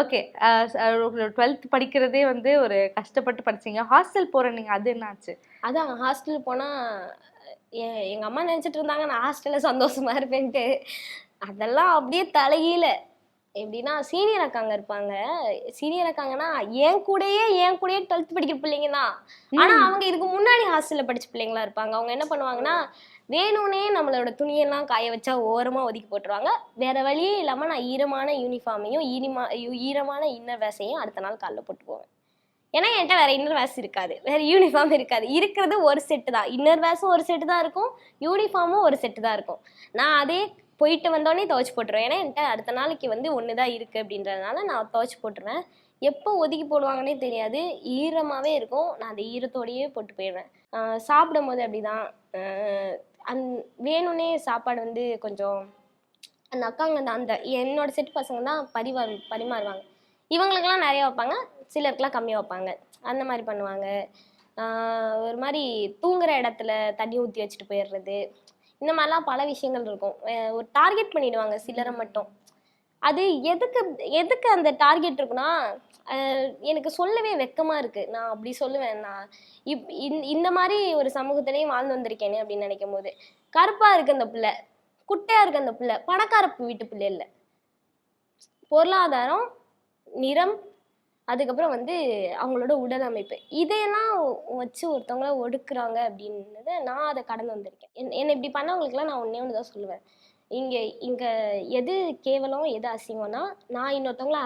Okay twelfth படிக்கிறதே வந்து ஒரு கஷ்டப்பட்டு படிச்சீங்க. ஹாஸ்டல் போற நீங்க அது என்னாச்சு? அதான் ஹாஸ்டல் போனால் எங்கள் அம்மா நினச்சிட்டு இருந்தாங்க நான் ஹாஸ்டலில் சந்தோஷமா இருப்பேன்ட்டு. அதெல்லாம் அப்படியே தலைகீழ. எப்படின்னா சீனியர் அக்காங்க இருப்பாங்க. சீனியர் அக்காங்கன்னா என் கூடயே என் கூடயே டுவெல்த் படிக்கிற பிள்ளைங்க தான். ஆனால் அவங்க இதுக்கு முன்னாடி ஹாஸ்டலில் படிச்ச பிள்ளைங்களா இருப்பாங்க. அவங்க என்ன பண்ணுவாங்கன்னா வேணும்னே நம்மளோட துணியெல்லாம் காய வச்சா ஓரமாக ஒதுக்கி போட்டுருவாங்க. வேற வழியே இல்லாமல் நான் ஈரமான யூனிஃபார்மையும் ஈரமா ஈரமான இன்னர் வேஸையும் அடுத்த நாள் காலைல போட்டு போவேன் ஏன்னா என்கிட்ட வேற இன்னர் வேஸ் இருக்காது. வேற யூனிஃபார்ம் இருக்காது. இருக்கிறது ஒரு செட்டு தான். இன்னர் வேஸும் ஒரு செட்டு தான் இருக்கும். யூனிஃபார்மும் ஒரு செட்டு தான் இருக்கும். நான் அதே போயிட்டு வந்தோடனே துவச்சி போட்டுருவேன். ஏன்னா என்கிட்ட அடுத்த நாளைக்கு வந்து ஒன்று தான் இருக்குது அப்படின்றதுனால நான் துவச்சி போட்டுருவேன். எப்போ ஒதுக்கி போடுவாங்கன்னே தெரியாது. ஈரமாகவே இருக்கும். நான் அந்த ஈரத்தோடையே போட்டு போயிடுவேன். சாப்பிடும் போது அப்படிதான். அந் வேணும்னே சாப்பாடு வந்து கொஞ்சம் அந்த அக்காங்க அந்த அந்த என்னோட செட் பசங்க தான் பரிவார் பரிமாறுவாங்க. இவங்களுக்கெல்லாம் நிறைய வைப்பாங்க சிலருக்குலாம் கம்மியாக வைப்பாங்க. அந்த மாதிரி பண்ணுவாங்க. ஒரு மாதிரி தூங்குற இடத்துல தண்ணி ஊற்றி வச்சுட்டு போயிடுறது. இந்த மாதிரிலாம் பல விஷயங்கள் இருக்கும். ஒரு டார்கெட் பண்ணிடுவாங்க சிலரை மட்டும். அது எதுக்கு எதுக்கு அந்த டார்கெட் இருக்குன்னா எனக்கு சொல்லவே வெக்கமா இருக்கு. நான் அப்படி சொல்லுவேன். நான் இப் இந்த- இந்த மாதிரி ஒரு சமூகத்திலையும் வாழ்ந்து வந்திருக்கேனே அப்படின்னு நினைக்கும் போது கருப்பா இருக்கு அந்த பிள்ளை குட்டையா இருக்கு அந்த பிள்ளை பணக்கார வீட்டு பிள்ளை இல்லை. பொருளாதாரம் நிறம் அதுக்கப்புறம் வந்து அவங்களோட உடல் அமைப்பு. இதையெல்லாம் வச்சு ஒருத்தவங்கள ஒடுக்குறாங்க அப்படின்றத நான் அதை கடந்து வந்திருக்கேன். என் என்னை இப்படி பண்ணவங்களுக்குலாம் நான் ஒன்றே ஒன்று தான் சொல்லுவேன். இங்கே இங்கே எது கேவலம் எது அசிங்கம்னா நான் இன்னொருத்தவங்கள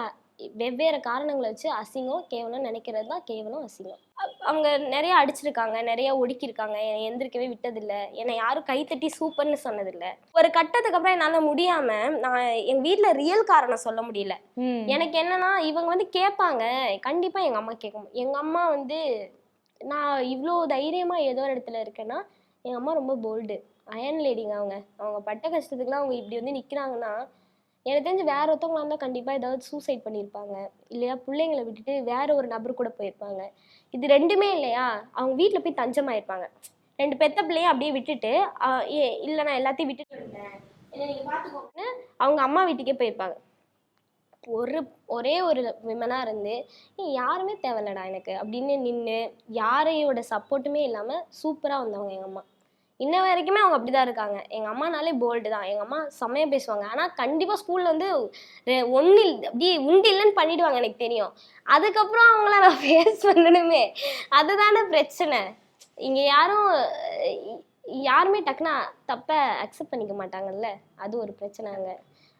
வெவ்வேறு காரணங்களை வச்சு அசிங்கம் கேவலம் நினைக்கிறது தான் கேவலம் அசிங்கம். அவங்க நிறைய அடிச்சிருக்காங்க நிறைய ஒடுக்கியிருக்காங்க என்னை எந்திரிக்கவே விட்டதில்லை என்னை யாரும் கைத்தட்டி சூப்பர்னு சொன்னதில்லை. ஒரு கட்டத்துக்கு அப்புறம் என்னால் முடியாமல் நான் எங்கள் வீட்டில் ரியல் காரணம் சொல்ல முடியல. எனக்கு என்னன்னா இவங்க வந்து கேட்பாங்க கண்டிப்பா எங்க அம்மா கேட்கும் எங்க அம்மா வந்து நான் இவ்வளோ தைரியமா ஏதோ ஒரு இடத்துல இருக்கேன்னா எங்க அம்மா ரொம்ப போல்டு அயன் லேடிங்க அவங்க. அவங்க பட்ட கஷ்டத்துக்குலாம் அவங்க இப்படி வந்து நிற்கிறாங்கன்னா எனக்கு தெரிஞ்சு வேற ஒருத்தவங்களா இருந்தால் கண்டிப்பாக ஏதாவது சூசைட் பண்ணியிருப்பாங்க. இல்லையா? பிள்ளைங்களை விட்டுட்டு வேற ஒரு நபர் கூட போயிருப்பாங்க. இது ரெண்டுமே இல்லையா? அவங்க வீட்டில் போய் தஞ்சமாயிருப்பாங்க. ரெண்டு பெத்த பிள்ளையும் அப்படியே விட்டுட்டு ஏ இல்லை நான் எல்லாத்தையும் விட்டுட்டு வந்தேன் என்னை பார்த்துக்கோங்கன்னு அவங்க அம்மா வீட்டுக்கே போயிருப்பாங்க. ஒரு ஒரே ஒரு விமனாக இருந்து "நீ யாருமே தேவையில்லடா எனக்கு அப்படின்னு நின்று யாரையோட சப்போர்ட்டுமே இல்லாமல் சூப்பராக வந்தவங்க எங்கள் அம்மா. இன்ன வரைக்குமே அவங்க அப்படி தான் இருக்காங்க. எங்கள் அம்மானாலே போல்டு தான். எங்கள் அம்மா செம்மையாக பேசுவாங்க. ஆனால் கண்டிப்பாக ஸ்கூலில் வந்து ஒன்று அப்படியே உண்டு இல்லைன்னு பண்ணிடுவாங்க எனக்கு தெரியும். அதுக்கப்புறம் அவங்கள நான் ஃபேஸ் பண்ணணுமே. அதுதானே பிரச்சனை. இங்கே யாரும் யாருமே டக்குனா தப்பை அக்செப்ட் பண்ணிக்க மாட்டாங்கல்ல? அது ஒரு பிரச்சனைங்க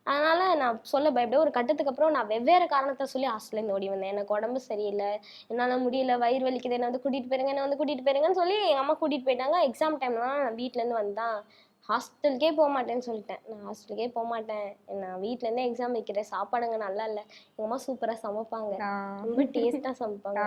அதனால நான் சொல்ல பயப்பட ஒரு கட்டத்துக்கு அப்புறம் நான் வெவ்வேறு காரணத்தை சொல்லி ஹாஸ்டல்லேருந்து ஓடி வந்தேன். எனக்கு உடம்பு சரியில்லை. என்னால் முடியல வயிறு வலிக்குது. என்ன வந்து கூட்டிகிட்டு போயிருங்க என்ன வந்து கூட்டிகிட்டு போயிருங்கன்னு சொல்லி எங்கள் அம்மா கூட்டிகிட்டு போயிட்டாங்க. எக்ஸாம் டைம்லாம் நான் வீட்டிலேருந்து வந்தான். ஹாஸ்டலுக்கே போக மாட்டேன்னு சொல்லிட்டேன். நான் ஹாஸ்டலுக்கே போக மாட்டேன். நான் வீட்டிலேருந்தே எக்ஸாம் வைக்கிறேன். சாப்பாடுங்க நல்லா இல்லை. எங்கள் அம்மா சூப்பராக சமைப்பாங்க. ரொம்ப டேஸ்ட்டாக சமைப்பாங்க.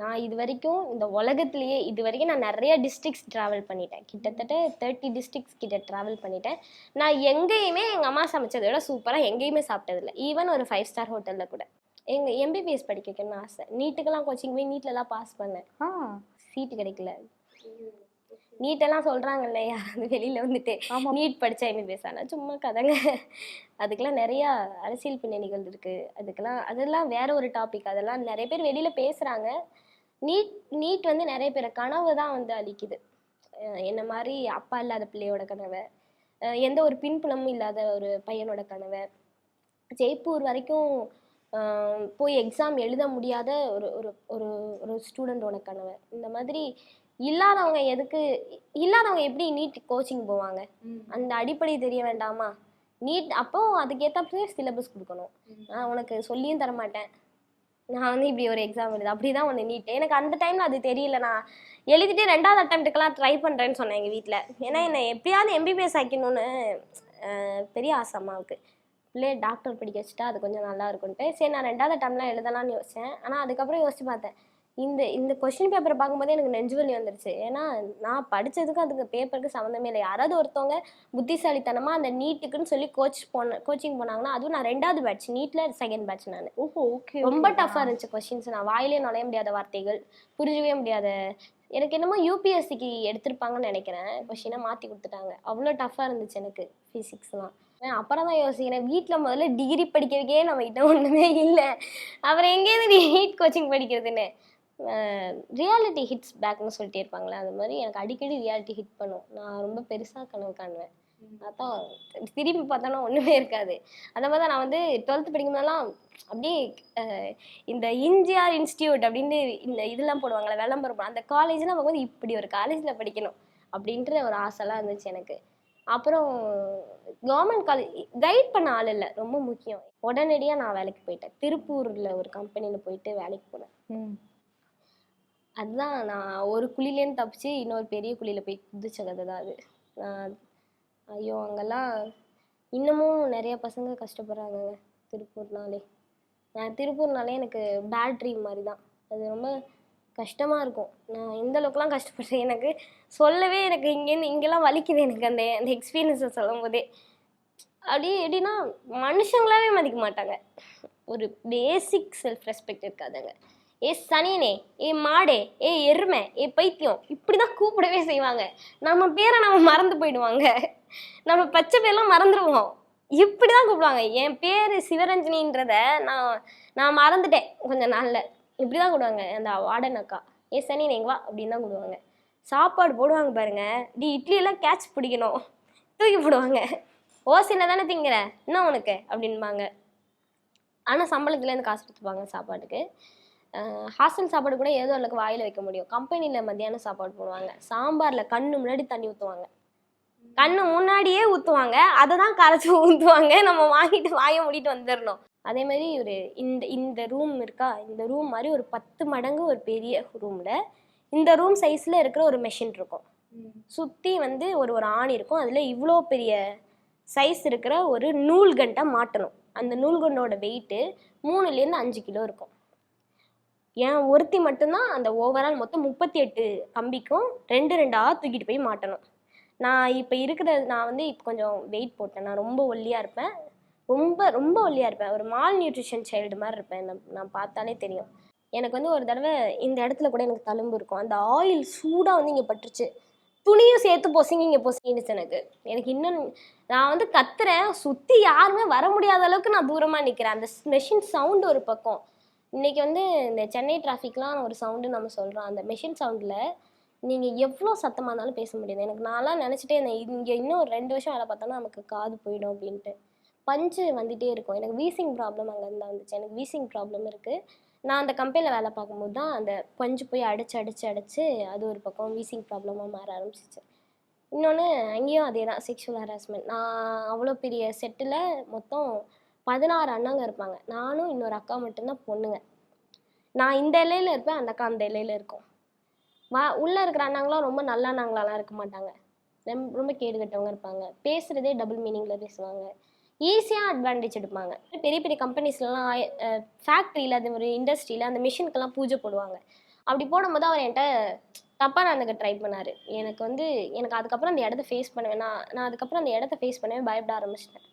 நான் இது வரைக்கும் இந்த உலகத்திலேயே இது வரைக்கும் நான் நிறைய டிஸ்ட்ரிக்ஸ் ட்ராவல் பண்ணிட்டேன். கிட்டத்தட்ட தேர்ட்டி டிஸ்ட்ரிக்ஸ் கிட்ட ட்ராவல் பண்ணிட்டேன். நான் எங்கேயுமே எங்கள் அம்மா சமைச்சதை விட சூப்பராக எங்கேயுமே சாப்பிட்டதில்ல. ஈவன் ஒரு ஃபைவ் ஸ்டார் ஹோட்டலில் கூட. எங்கள் எம்பிபிஎஸ் படிக்க வைக்கணும்னு ஆசை. நீட்டுக்கெல்லாம் கோச்சிங் போய் நீட்லலாம் பாஸ் பண்ணேன். சீட்டு கிடைக்கல. நீட்டெல்லாம் சொல்கிறாங்கல்ல யாராவது வெளியில் வந்துட்டு. நீட் படித்தா எம்பிபிஎஸ் ஆனால் சும்மா கதைங்க. அதுக்கெல்லாம் நிறையா அரசியல் பின்னணிகள் இருக்குது அதுக்கெல்லாம் அதெல்லாம் வேற ஒரு டாபிக் அதெல்லாம் நிறைய பேர் வெளியில் பேசுகிறாங்க நீட் நீட் வந்து நிறைய பேர் கனவு தான் வந்து அழிக்குது. என்ன மாதிரி அப்பா இல்லாத பிள்ளையோட கனவை எந்த ஒரு பின்புலமும் இல்லாத ஒரு பையனோட கனவை. ஜெய்ப்பூர் வரைக்கும் போய் எக்ஸாம் எழுத முடியாத ஒரு ஒரு ஒரு ஒரு ஸ்டூடெண்டோட கனவை. இந்த மாதிரி இல்லாதவங்க எதுக்கு இல்லாதவங்க எப்படி நீட் கோச்சிங் போவாங்க? அந்த அடிப்படை தெரிய வேண்டாமா? நீட் அப்போ அதுக்கேற்ற சிலபஸ் கொடுக்கணும். நான் உனக்கு சொல்லியும் தர மாட்டேன் நான் வந்து இப்படி ஒரு எக்ஸாம் எழுது அப்படிதான் ஒன்று நீட்டு எனக்கு அந்த டைமில் அது தெரியல. நான் எழுதிட்டு ரெண்டாவது அட்டம்ப்ட்டுக்கெல்லாம் ட்ரை பண்ணுறேன்னு சொன்னேன் எங்கள் வீட்டில் ஏன்னா என்னை எப்படியாவது எம்பிபிஎஸ் ஆக்கணும்னு பெரிய ஆசை அம்மாவுக்கு. பிள்ளைய டாக்டர் படிக்க வச்சுட்டா அது கொஞ்சம் நல்லா இருக்கும்ட்டு சரி நான் ரெண்டாவது அட்டம்லாம் எழுதலாம்னு யோசித்தேன் ஆனால் அதுக்கப்புறம் யோசிச்சு பார்த்தேன். இந்த இந்த கொஷின் பேப்பரை பார்க்கும்போதே எனக்கு நெஞ்சு வலி வந்துருச்சு. ஏன்னா நான் படித்ததுக்கும் அதுக்கு பேப்பருக்கு சம்மந்தமே இல்லை. யாராவது ஒருத்தவங்க புத்திசாலித்தனமாக அந்த நீட்டுக்குன்னு சொல்லி கோச் போன கோச்சிங் போனாங்கன்னா அதுவும் நான் ரெண்டாவது பேட்ச் நீட்டில் செகண்ட் பேட்ச் நான். ஓஹோ ஓகே ரொம்ப டஃப்பாக இருந்துச்சு கொஷின்ஸ் நான் வாயிலே நுழைய முடியாத வார்த்தைகள் புரிஞ்சவே முடியாத எனக்கு என்னமோ யூபிஎஸ்சிக்கு எடுத்திருப்பாங்கன்னு நினைக்கிறேன். கொஷினை மாற்றி கொடுத்துட்டாங்க. அவ்வளோ டஃப்பாக இருந்துச்சு எனக்கு ஃபிசிக்ஸ்லாம் அப்புறம் தான் யோசிக்கிறேன். வீட்டில் முதல்ல டிகிரி படிக்கிறதுக்கே நம்ம கிட்ட ஒன்றுமே இல்லை. அப்புறம் எங்கேயிருந்து நீட் கோச்சிங் படிக்கிறதுன்னு? ரியாலிட்டி ஹிட்ஸ் பேக்னு சொல்லிட்டே இருப்பாங்களே அது மாதிரி எனக்கு அடிக்கடி ரியாலிட்டி ஹிட் பண்ணும். நான் ரொம்ப பெருசாக கனவு காணுவேன். அதான் திரும்பி பார்த்தோன்னா ஒன்றுமே இருக்காது. அந்த மாதிரி தான் நான் வந்து டுவெல்த்து படிக்கும்போதெல்லாம் அப்படியே இந்த இந்தியார் இன்ஸ்டியூட் அப்படின்னு இந்த இதெல்லாம் போடுவாங்களே விளம்பரம் அந்த காலேஜில் நமக்கு வந்து இப்படி ஒரு காலேஜில் படிக்கணும் அப்படின்ற ஒரு ஆசைலாம் இருந்துச்சு எனக்கு. அப்புறம் கவர்மெண்ட் காலேஜ் கைட் பண்ண ஆள் இல்லை ரொம்ப முக்கியம். உடனடியாக நான் வேலைக்கு போயிட்டேன். திருப்பூரில் ஒரு கம்பெனியில் போயிட்டு வேலைக்கு போனேன். அதுதான் நான் ஒரு குழிலேருந்து தப்பிச்சு இன்னொரு பெரிய குழியில் போய் குதிச்ச கதை தான் அது. ஐயோ அங்கெல்லாம் இன்னமும் நிறைய பசங்க கஷ்டப்படுறாங்கங்க. திருப்பூர்னாலே. நான் திருப்பூர்னாலே எனக்கு பேட் ட்ரீம் மாதிரி தான் அது ரொம்ப கஷ்டமாக இருக்கும். நான் எந்த அளவுக்குலாம் கஷ்டப்பட்டேன் எனக்கு சொல்லவே எனக்கு இங்கேருந்து இங்கெல்லாம் வலிக்குது எனக்கு அந்த அந்த எக்ஸ்பீரியன்ஸை சொல்லும் போதே. அப்படியே எப்படின்னா மனுஷங்களாவே மதிக்க மாட்டாங்க. ஒரு பேசிக் செல்ஃப் ரெஸ்பெக்ட் இருக்காதுங்க. ஏ சனியனே ஏ மாடே ஏ எருமை ஏ பைத்தியம். இப்படி தான் கூப்பிடவே செய்வாங்க. நம்ம பேரை நம்ம மறந்து போயிடுவாங்க. நம்ம பச்சை பேர்லாம் மறந்துடுவோம் இப்படி தான் கூப்பிடுவாங்க. என் பேர் சிவரஞ்சனின்றத நான் நான் மறந்துட்டேன் கொஞ்ச நாளில். இப்படி தான் கூப்பிடுவாங்க. அந்த வார்டன் அக்கா ஏ சனியனே இங்க வா அப்படின்னு தான் கூப்பிடுவாங்க. சாப்பாடு போடுவாங்க பாருங்க. டி இட்லியெல்லாம் கேட்ச் பிடிக்கணும். தூக்கி போடுவாங்க. ஓசையில் தானே திங்கிற? என்ன உனக்கு? அப்படின்பாங்க. ஆனால் சம்பளத்துலேருந்து காசு கொடுத்துப்பாங்க சாப்பாட்டுக்கு. ஹாஸ்டல் சாப்பாடு கூட ஏதோ அளவுக்கு வாயில் வைக்க முடியும். கம்பெனியில் மத்தியானம் சாப்பாடு போடுவாங்க. சாம்பாரில் கண்ணு முன்னாடி தண்ணி ஊற்றுவாங்க கண்ணு முன்னாடியே ஊற்றுவாங்க அதை தான் கரைச்சி ஊற்றுவாங்க நம்ம வாங்கிட்டு வாயை மூடிட்டு வந்துடணும் அதே மாதிரி ஒரு இந்த இந்த ரூம் இருக்கா? இந்த ரூம் மாதிரி ஒரு பத்து மடங்கு ஒரு பெரிய ரூமில் இந்த ரூம் சைஸில் இருக்கிற ஒரு மெஷின் இருக்கும். சுற்றி வந்து ஒரு ஒரு ஆணி இருக்கும். அதில் இவ்வளோ பெரிய சைஸ் இருக்கிற ஒரு நூல்கண்டை மாட்டணும். அந்த நூல்கண்டோட வெயிட்டு மூணுலேருந்து அஞ்சு கிலோ இருக்கும். ஏன் ஒருத்தி மட்டும்தான் அந்த ஓவரால் மொத்தம் முப்பத்தி எட்டு கம்பிக்கும் ரெண்டு ரெண்டாக தூக்கிட்டு போய் மாட்டணும். நான் இப்போ இருக்கிற நான் வந்து இப்போ கொஞ்சம் வெயிட் போட்டேன். நான் ரொம்ப ஒல்லியாக இருப்பேன். ரொம்ப ரொம்ப ஒல்லியாக இருப்பேன். ஒரு மால் நியூட்ரிஷன் சைல்டு மாதிரி இருப்பேன். நான் பார்த்தாலே தெரியும். எனக்கு வந்து ஒரு தடவை இந்த இடத்துல கூட எனக்கு தழும்பு இருக்கும். அந்த ஆயில் சூடாக வந்து இங்கே பட்டுருச்சு. துணியும் சேர்த்து பொசுங்க இங்கே பொசுங்கிடுச்சு எனக்கு. எனக்கு இன்னும் நான் வந்து கத்துறேன். சுற்றி யாருமே வர முடியாத அளவுக்கு நான் தூரமாக நிற்கிறேன் அந்த மெஷின் சவுண்டு ஒரு பக்கம். இன்னைக்கு வந்து இந்த சென்னை டிராஃபிக்லாம் ஒரு சவுண்டு நம்ம சொல்கிறோம் அந்த மெஷின் சவுண்டில் நீங்கள் எவ்வளோ சத்தமாக இருந்தாலும் பேச முடியாது. எனக்கு நான்லாம் நினச்சிட்டே இருந்தேன் இங்கே இன்னும் ஒரு ரெண்டு வருஷம் வேலை பார்த்தோன்னா நமக்கு காது போயிடும் அப்படின்ட்டு. பஞ்சு வந்துகிட்டே இருக்கும். எனக்கு வீசிங் ப்ராப்ளம் அங்கேருந்து வந்துச்சு. எனக்கு வீசிங் ப்ராப்ளம் இருக்குது நான் அந்த கம்பெனியில் வேலை பார்க்கும்போது தான் அந்த பஞ்சு போய் அடிச்சு அடைச்சு அடைச்சி அது ஒரு பக்கம் வீசிங் ப்ராப்ளமாக மாற ஆரம்பிச்சிச்சு. இன்னொன்று அங்கேயும் அதே தான் செக்ஷுவல் ஹராஸ்மெண்ட் நான் அவ்வளோ பெரிய செட்டில் மொத்தம் பதினாறு அண்ணாங்க இருப்பாங்க. நானும் இன்னொரு அக்கா மட்டும்தான் பொண்ணுங்க. நான் இந்த இலையில இருப்பேன் அந்த அக்கா அந்த இலையில இருக்கும். வா உள்ளே இருக்கிற அண்ணாங்களாம் ரொம்ப நல்ல அண்ணாங்களாலாம் இருக்க மாட்டாங்க. ரொம்ப ரொம்ப கேடு கட்டவங்க இருப்பாங்க. பேசுகிறதே டபுள் மீனிங்கில் பேசுவாங்க. ஈஸியாக அட்வான்டேஜ் எடுப்பாங்க. பெரிய பெரிய கம்பெனிஸ்லாம் ஃபேக்ட்ரியில் அது ஒரு இண்டஸ்ட்ரியில் அந்த மிஷினுக்கெல்லாம் பூஜை போடுவாங்க. அப்படி போடும்போது அவர் என்கிட்ட தப்பாக நடந்துக்க ட்ரை பண்ணார். எனக்கு வந்து எனக்கு அதுக்கப்புறம் அந்த இடத்த ஃபேஸ் பண்ணுவேன் நான் நான் அதுக்கப்புறம் அந்த இடத்த ஃபேஸ் பண்ணவே பயப்பட ஆரம்பிச்சிட்டேன்.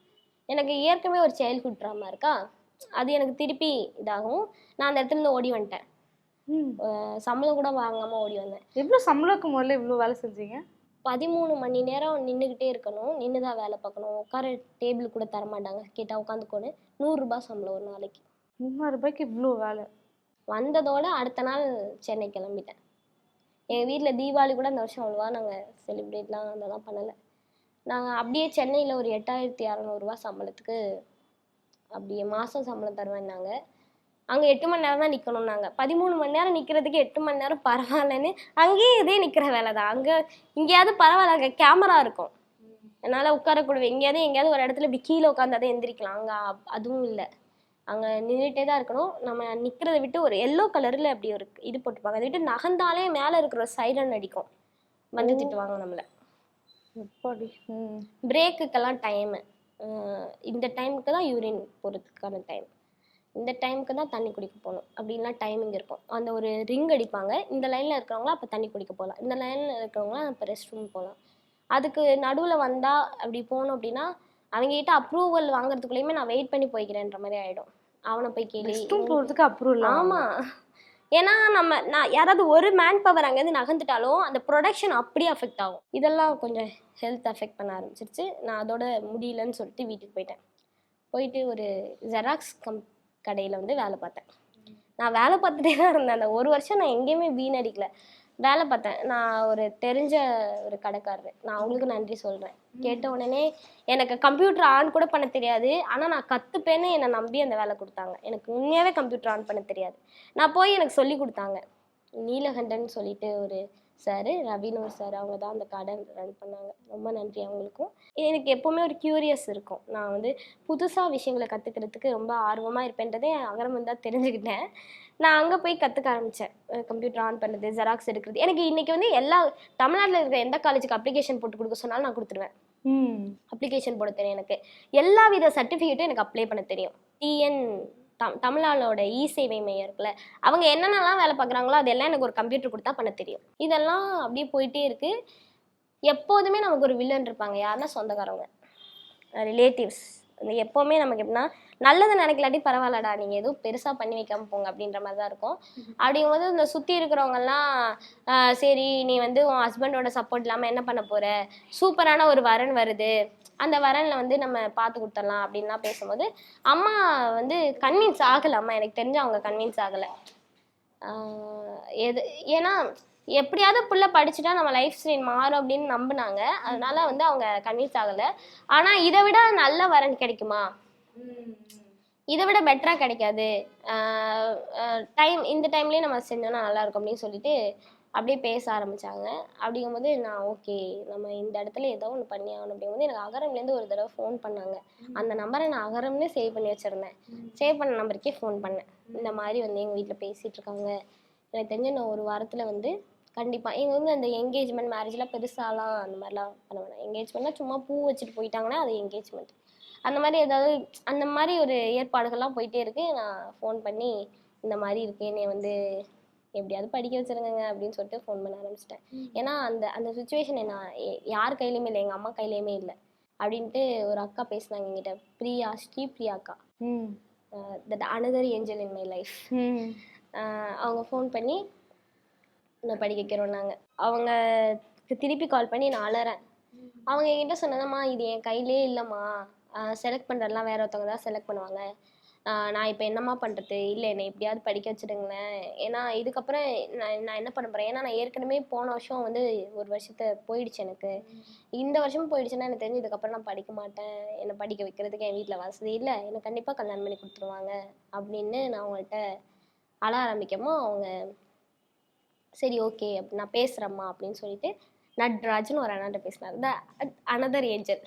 எனக்கு ஏற்கனவே ஒரு சைல்ட்ஹுட் ட்ராமா இருக்கா? அது எனக்கு திருப்பி இதாகும் நான் அந்த இடத்துல இருந்து ஓடி வந்துட்டேன். சம்பளம் கூட வாங்காமல் ஓடி வந்தேன். எவ்வளோ சம்பளக்கு முதல்ல இவ்வளோ வேலை செஞ்சீங்க? பதிமூணு மணி நேரம் நின்றுக்கிட்டே இருக்கணும். நின்று தான் வேலை பார்க்கணும். உட்கார டேபிள் கூட தர மாட்டாங்க. கேட்டால் உட்காந்துக்கோன்னு. நூறுரூபா சம்பளம் ஒரு நாளைக்கு. ரூபாய்க்கு இவ்வளோ வேலை. வந்ததோட அடுத்த நாள் சென்னை கிளம்பிட்டேன். எங்கள் வீட்டில் தீபாவளி கூட இந்த வருஷம் அவ்வளோவா நாங்கள் செலிப்ரேட்லாம் அதெல்லாம் பண்ணலை. நாங்கள் அப்படியே சென்னையில் ஒரு எட்டாயிரத்தி அறநூறுவா சம்பளத்துக்கு அப்படியே மாதம் சம்பளம் தருவேன்னாங்க. அங்கே எட்டு மணி நேரம் தான் நிற்கணும் நாங்கள் பதிமூணு மணி நேரம் நிற்கிறதுக்கு எட்டு மணி நேரம் பரவாயில்லன்னு அங்கேயும் இதே நிற்கிற வேலை தான். அங்கே இங்கேயாவது பரவாயில்ல அங்கே கேமரா இருக்கும். என்னால் உட்காரக்கூடாது எங்கேயாவது எங்கேயாவது ஒரு இடத்துல இப்படி கீழே உட்காந்தாதான் எந்திரிக்கலாம். அங்கே அதுவும் இல்லை. அங்கே நின்றுட்டே தான் இருக்கணும். நம்ம நிற்கிறத விட்டு ஒரு எல்லோ கலரில் அப்படி ஒரு இது போட்டுப்பாங்க. அதை விட்டு நகர்ந்தாலே மேலே இருக்கிற ஒரு சைரன் அடிக்கும். வந்து திட்டுவாங்க நம்மளை. எப்படி? பிரேக்குக்கெல்லாம் டைமு இந்த டைமுக்கு தான் யூரின் போகிறதுக்கான டைம் இந்த டைமுக்கு தான் தண்ணி குடிக்க போகணும். அப்படின்லாம் டைமிங் இருக்கும். அந்த ஒரு ரிங் அடிப்பாங்க. இந்த லைனில் இருக்கிறவங்களாம் அப்போ தண்ணி குடிக்க போகலாம். இந்த லைனில் இருக்கிறவங்களாம் இப்போ ரெஸ்ட் ரூம் போகலாம். அதுக்கு நடுவில் வந்தால் அப்படி போகணும் அப்படின்னா அவங்ககிட்ட அப்ரூவல் வாங்குறதுக்குள்ளேயுமே நான் வெயிட் பண்ணி போய்க்கிறேன்ற மாதிரி ஆகிடும் அவனை போய் கேள்வி போகிறதுக்கு அப்புறம் இல்லை ஆமா. ஏன்னா நம்ம நான் யாராவது ஒரு மேன் பவர் அங்கேருந்து நகர்ந்துட்டாலும் அந்த ப்ரொடக்ஷன் அப்படியே அஃபெக்ட் ஆகும். இதெல்லாம் கொஞ்சம் ஹெல்த் அஃபெக்ட் பண்ண ஆரம்பிச்சிருச்சு. நான் அதோட முடியலன்னு சொல்லிட்டு வீட்டுக்கு போயிட்டேன். போயிட்டு ஒரு ஜெராக்ஸ் கம் கடையில் வந்து வேலை பார்த்தேன். நான் வேலை பார்த்துட்டே தான் இருந்தேன். அந்த ஒரு வருஷம் நான் எங்கேயுமே வீணடிக்கல. வேலை பார்த்தேன். நான் ஒரு தெரிஞ்ச ஒரு கடைக்காரர். நான் அவங்களுக்கு நன்றி சொல்கிறேன் கேட்ட உடனே எனக்கு கம்ப்யூட்டர் ஆன் கூட பண்ண தெரியாது. ஆனால் நான் கற்றுப்பேன்னு என்னை நம்பி அந்த வேலை கொடுத்தாங்க. எனக்கு உண்மையாகவே கம்ப்யூட்டர் ஆன் பண்ண தெரியாது. நான் போய் எனக்கு சொல்லி கொடுத்தாங்க. நீலகண்டன் சொல்லிட்டு ஒரு சார் ரவின்னு ஒரு சார் அவங்க தான் அந்த கடை ரன் பண்ணாங்க. ரொம்ப நன்றி அவங்களுக்கும். எனக்கு எப்போவுமே ஒரு க்யூரியஸ் இருக்கும். நான் வந்து புதுசாக விஷயங்களை கற்றுக்கிறதுக்கு ரொம்ப ஆர்வமாக இருப்பேன்றதே அகரம் வந்தால் தெரிஞ்சுக்கிட்டேன். நான் அங்கே போய் கற்றுக்க ஆரம்பித்தேன் கம்ப்யூட்டர் ஆன் பண்ணுறது ஜெராக்ஸ் எடுக்கிறது. எனக்கு இன்றைக்கி வந்து எல்லா தமிழ்நாட்டில் இருக்கிற எந்த காலேஜுக்கு அப்ளிகேஷன் போட்டு கொடுக்க சொன்னாலும் நான் கொடுத்துருவேன். ம். அப்ளிகேஷன் போட தெரியும் எனக்கு. எல்லா வித சர்டிஃபிகேட்டும் எனக்கு அப்ளை பண்ண தெரியும். டிஎன் தம் தமிழாளோட இ சேவை மையம் இருக்குல்ல அவங்க என்னென்னலாம் வேலை பார்க்குறாங்களோ அதெல்லாம் எனக்கு ஒரு கம்ப்யூட்டர் கொடுத்தா பண்ண தெரியும். இதெல்லாம் அப்படியே போயிட்டே இருக்குது எப்போதுமே நமக்கு ஒரு வில்லன் இருப்பாங்க. யாருன்னா சொந்தக்காரவங்க. ரிலேட்டிவ்ஸ் எப்போவுமே நமக்கு எப்படின்னா நல்லது நினைக்கலாட்டி பரவாயில்லடா நீங்கள் எதுவும் பெருசாக பண்ணி வைக்காம போங்க அப்படின்ற மாதிரி தான் இருக்கும். அப்படிங்கும்போது இந்த சுற்றி இருக்கிறவங்கெல்லாம் சரி நீ வந்து உன் ஹஸ்பண்டோட சப்போர்ட் இல்லாமல் என்ன பண்ண போற? சூப்பரான ஒரு வரன் வருது. அந்த வரனில் வந்து நம்ம பார்த்து கொடுத்துடலாம் அப்படின்லாம் பேசும்போது அம்மா வந்து கன்வின்ஸ் ஆகலை. அம்மா எனக்கு தெரிஞ்சு அவங்க கன்வின்ஸ் ஆகலை. எது ஏன்னா எப்படியாவது புள்ள படிச்சுட்டா நம்ம லைஃப் ஸ்டைல் மாறும் அப்படின்னு நம்பினாங்க. அதனால வந்து அவங்க கன்வின்ஸ் ஆகலை. ஆனால் இதை விட நல்ல வரன் கிடைக்குமா? இதை விட பெட்டராக கிடைக்காது. டைம் இந்த டைம்லேயே நம்ம செஞ்சோன்னா நல்லா இருக்கும் அப்படின்னு சொல்லிட்டு அப்படியே பேச ஆரம்பிச்சாங்க. அப்படிங்கும்போது நான் ஓகே நம்ம இந்த இடத்துல ஏதோ ஒன்று பண்ணி ஆகணும் அப்படிங்கும்போது எனக்கு அகரம்லேருந்து ஒரு தடவை ஃபோன் பண்ணாங்க. அந்த நம்பரை நான் அகரம்னு சேவ் பண்ணி வச்சுருந்தேன். சேவ் பண்ண நம்பருக்கே ஃபோன் பண்ணேன். இந்த மாதிரி வந்து எங்கள் வீட்டில் பேசிகிட்டு இருக்காங்க. எனக்கு தெரிஞ்ச நான் ஒரு வாரத்தில் வந்து கண்டிப்பாக எங்கள் வந்து அந்த என்கேஜ்மெண்ட் மேரேஜ்லாம் பெருசாலாம் அந்த மாதிரிலாம் பண்ண வேணாம் என்கேஜ்மெண்ட்னா சும்மா பூ வச்சுட்டு போயிட்டாங்கன்னா அது என்கேஜ்மெண்ட் அந்த மாதிரி ஏதாவது அந்த மாதிரி ஒரு ஏற்பாடுகள்லாம் போயிட்டே இருக்கு. நான் ஃபோன் பண்ணி இந்த மாதிரி இருக்கு. என்னை வந்து எப்படியாவது படிக்க வச்சிருங்க அப்படின்னு சொல்லிட்டு ஃபோன் பண்ண ஆரம்பிச்சிட்டேன். ஏன்னா அந்த அந்த சுச்சுவேஷன் நான் யார் கையிலையுமே இல்லை. எங்கள் அம்மா கையிலையுமே இல்லை. அப்படின்ட்டு ஒரு அக்கா பேசினாங்க என்கிட்ட. பிரியா ஸ்ரீ பிரியா அக்கா. That another angel in my. Life அவங்க ஃபோன் பண்ணி நான் படிக்க வைக்கிறோன்னாங்க அவங்க திருப்பி கால் பண்ணி நான் அலறேன். அவங்க என்கிட்ட சொன்னதம்மா இது என் கையிலே இல்லைம்மா. செலக்ட் பண்ணுறதுலாம் வேற ஒருத்தவங்க தான் செலக்ட் பண்ணுவாங்க. நான் இப்போ என்னம்மா பண்ணுறது இல்லை என்னை எப்படியாவது படிக்க வச்சுடுங்களேன். ஏன்னா இதுக்கப்புறம் நான் நான் என்ன பண்ண போகிறேன் ஏன்னா நான் ஏற்கனவே போன வருஷம் வந்து ஒரு வருஷத்தை போயிடுச்சு எனக்கு. இந்த வருஷமும் போயிடுச்சுன்னா எனக்கு தெரிஞ்சு இதுக்கப்புறம் நான் படிக்க மாட்டேன். என்னை படிக்க வைக்கிறதுக்கு என் வீட்டில் வசதி இல்லை. என்னை கண்டிப்பாக கல்யாணம் பண்ணி கொடுத்துருவாங்க அப்படின்னு நான் அவங்கள்ட்ட அழ ஆரம்பிக்கமோ அவங்க சரி ஓகே நான் பேசுகிறேம்மா அப்படின்னு சொல்லிட்டு நட்ராஜ்னு ஒரு அண்ணாட்ட பேசினார். த அனதர் ஏஞ்சல்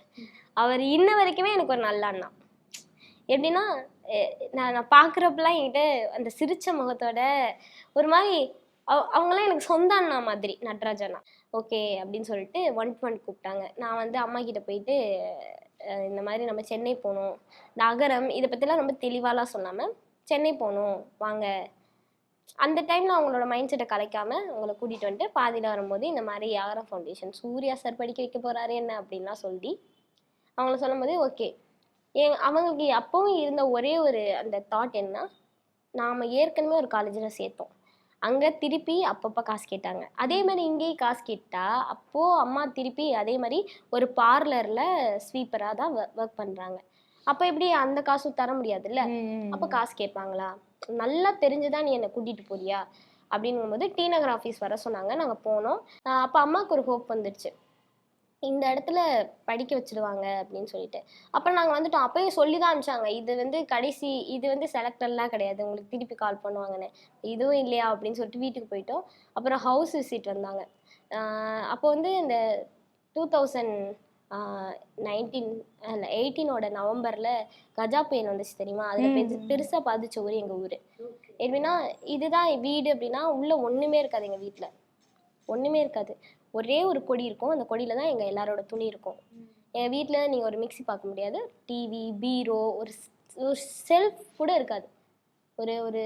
அவர் இன்ன வரைக்குமே எனக்கு ஒரு நல்ல அண்ணா. எப்படின்னா நான் நான் பார்க்குறப்பெல்லாம் என்கிட்ட அந்த சிரிச்ச முகத்தோட ஒரு மாதிரி அவ- அவங்கெல்லாம் எனக்கு சொந்த அண்ணா மாதிரி நட்ராஜ் அண்ணா. ஓகே அப்படின்னு சொல்லிட்டு ஒன் டு ஒன் கூப்பிட்டாங்க. நான் வந்து அம்மா கிட்ட போயிட்டு இந்த மாதிரி நம்ம சென்னை போகணும். இந்த அகரம் இதை பற்றிலாம் ரொம்ப தெளிவாலாம் சொல்லாமல் சென்னை போகணும் வாங்க. அந்த டைமில் அவங்களோட மைண்ட் செட்டை கலைக்காம அவங்கள கூட்டிகிட்டு வந்துட்டு பாதியில் வரும்போது இந்த மாதிரி யாகரம் ஃபவுண்டேஷன் சூர்யா சார் படிக்க வைக்க போகிறாரு என்ன அப்படின்லாம் சொல்லி அவங்கள சொல்லும்போது ஓகே என் அவங்களுக்கு அப்பவும் இருந்த ஒரே ஒரு அந்த தாட் என்ன நாம் ஏற்கனவே ஒரு காலேஜில் சேர்த்தோம். அங்கே திருப்பி அப்பப்போ காசு கேட்டாங்க. அதே மாதிரி இங்கேயும் காசு கேட்டா அப்போது அம்மா திருப்பி அதே மாதிரி ஒரு பார்லரில் ஸ்வீப்பராக தான் ஒர்க் பண்ணுறாங்க அப்போ எப்படி அந்த காசும் தர முடியாதுல்ல? அப்போ காசு கேட்பாங்களா? நல்லா தெரிஞ்சுதான் நீ என்னை கூட்டிகிட்டு போறியா? அப்படிங்கும்போது டி நகர் ஆஃபீஸ் வர சொன்னாங்க. நாங்கள் போனோம். அப்போ அம்மாவுக்கு ஒரு ஹோப் வந்துடுச்சு. இந்த இடத்துல படிக்க வச்சிடுவாங்க அப்படின்னு சொல்லிட்டு. அப்புறம் நாங்கள் வந்துட்டோம். அப்பயும் சொல்லி தான் அனுப்பிச்சாங்க. இது வந்து கடைசி இது வந்து செலக்டர்லாம் கிடையாது. உங்களுக்கு திருப்பி கால் பண்ணுவாங்கன்னு. இதுவும் இல்லையா? அப்படின்னு சொல்லிட்டு வீட்டுக்கு போயிட்டோம். அப்புறம் ஹவுஸ் விசிட் வந்தாங்க. அப்போ வந்து இந்த டூ தௌசண்ட் நைன்டீன் இல்லை எயிட்டீனோட நவம்பரில் கஜா புயல் வந்துச்சு தெரியுமா? அதில் பெருசு பெருசாக பாதிச்ச ஊர் எங்கள் ஊர். எப்படின்னா இதுதான் வீடு அப்படின்னா உள்ளே ஒன்றுமே இருக்காது எங்கள் வீட்டில் ஒன்றுமே இருக்காது. ஒரே ஒரு கொடி இருக்கும். அந்த கொடியில் தான் எங்கள் எல்லாரோட துணி இருக்கும். எங்கள் வீட்டில் நீங்கள் ஒரு மிக்ஸி பார்க்க முடியாது. டிவி பீரோ ஒரு ஒரு செல்ஃப் கூட இருக்காது. ஒரு ஒரு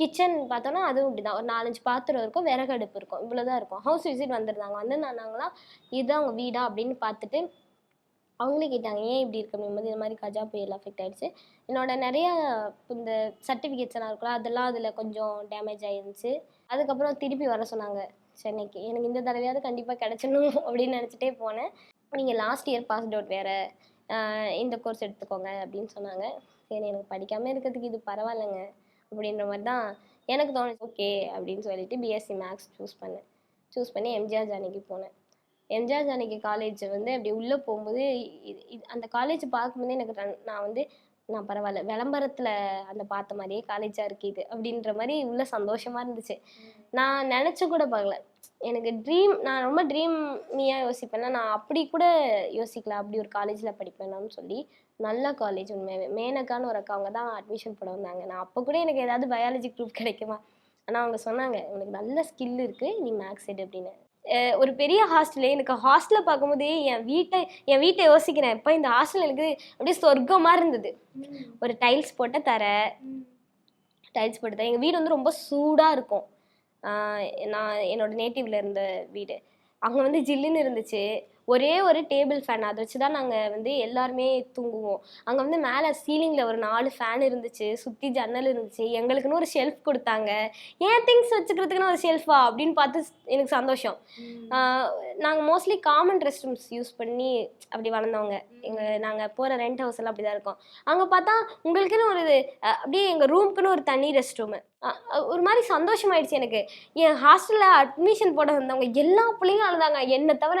கிச்சன் பார்த்தோன்னா அதுவும் இப்படி தான் ஒரு நாலஞ்சு பாத்திரம் இருக்கும் விறகு அடுப்பு இருக்கும். இவ்வளோ தான் இருக்கும். ஹவுஸ் விசிட் வந்திருந்தாங்க. வந்து நாங்களாம் இதுதான் அவங்க வீடா? அப்படின்னு பார்த்துட்டு அவங்களே கேட்டாங்க ஏன் இப்படி இருக்க அப்படிங்கும்போது இந்த மாதிரி கஜா புயல் அஃபெக்ட் ஆகிடுச்சு என்னோட நிறைய இந்த சர்டிஃபிகேட்ஸ் எல்லாம் இருக்குல்ல அதெல்லாம் அதில் கொஞ்சம் டேமேஜ் ஆயிருந்துச்சு. அதுக்கப்புறம் திருப்பி வர சொன்னாங்க. சென்னைக்கு எனக்கு இந்த தடவையாவது கண்டிப்பாக கிடச்சிடணும் அப்படின்னு நினச்சிட்டே போனேன். நீங்கள் லாஸ்ட் இயர் பாஸ் அவுட் வேறு. இந்த கோர்ஸ் எடுத்துக்கோங்க அப்படின்னு சொன்னாங்க. சரி எனக்கு படிக்காமல் இருக்கிறதுக்கு இது பரவாயில்லைங்க. அப்படின்ற மாதிரி தான் எனக்கு தோணுச்சு. ஓகே அப்படின்னு சொல்லிட்டு பிஎஸ்சி மேக்ஸ் சூஸ் பண்ணேன். சூஸ் பண்ணி எம்ஜிஆர் ஜானகி போனேன். எம்ஜிஆர் ஜானகி காலேஜ் வந்து அப்படி உள்ளே போகும்போது இது இது- அந்த காலேஜ் பார்க்கும்போது எனக்கு நான் வந்து நான் பரவாயில்ல. விளம்பரத்தில் அந்த பார்த்த மாதிரியே காலேஜாக இருக்கு இது அப்படின்ற மாதிரி உள்ள சந்தோஷமாக இருந்துச்சு. நான் நினச்சி கூட பார்க்கல. எனக்கு ட்ரீம் நான் ரொம்ப ட்ரீம் நீயாக யோசிப்பேன்னா நான் அப்படி கூட யோசிக்கல அப்படி ஒரு காலேஜில் படிப்பேனான்னு சொல்லி நல்ல காலேஜ் உண்மையாகவே மேனக்கான்னு ஒரு அக்கா அவங்க தான் அட்மிஷன் போட வந்தாங்க. நான் அப்போ கூட எனக்கு ஏதாவது பயாலஜி குரூப் கிடைக்குமா? ஆனால் அவங்க சொன்னாங்க உனக்கு நல்ல ஸ்கில் இருக்குது நீ மேக்ஸ் எடு அப்படின்னு. ஒரு பெரிய ஹாஸ்டலு எனக்கு ஹாஸ்டலில் பார்க்கும்போது என் வீட்டை என் வீட்டை யோசிக்கிறேன். இப்போ இந்த ஹாஸ்டல் எனக்கு அப்படியே சொர்க்கமாக இருந்தது. ஒரு டைல்ஸ் போட்ட தர. டைல்ஸ் போட்டு தர. எங்கள் வீடு வந்து ரொம்ப சூடாக இருக்கும். நான் என்னோட நேட்டிவ்ல இருந்த வீடு. அங்கே வந்து ஜில்லுன்னு இருந்துச்சு. ஒரே ஒரு டேபிள் ஃபேன் அதை வச்சு தான் நாங்கள் வந்து எல்லாருமே தூங்குவோம். அங்கே வந்து மேலே சீலிங்கில் ஒரு நாலு ஃபேன் இருந்துச்சு. சுற்றி ஜன்னல் இருந்துச்சு. எங்களுக்குன்னு ஒரு ஷெல்ஃப் கொடுத்தாங்க. ஏன் திங்ஸ் வச்சுக்கிறதுக்குன்னு ஒரு ஷெல்ஃபா அப்படின்னு பார்த்து எனக்கு சந்தோஷம். நாங்கள் mostly common rest rooms use பண்ணி அப்படி வளர்ந்தவங்க. எங்கள் நாங்கள் போகிற ரெண்ட் ஹவுஸ் எல்லாம் அப்படி தான் இருக்கும். அங்கே பார்த்தா உங்களுக்குன்னு ஒரு அப்படியே எங்கள் ரூமுக்குன்னு ஒரு தனி ரெஸ்ட் ரூமு ஒரு மாதிரி சந்தோஷமாயிடுச்சு எனக்கு. என் ஹாஸ்டலில் அட்மிஷன் போட வந்தவங்க எல்லா பிள்ளைங்களும் அழுதாங்க. என்னை தவிர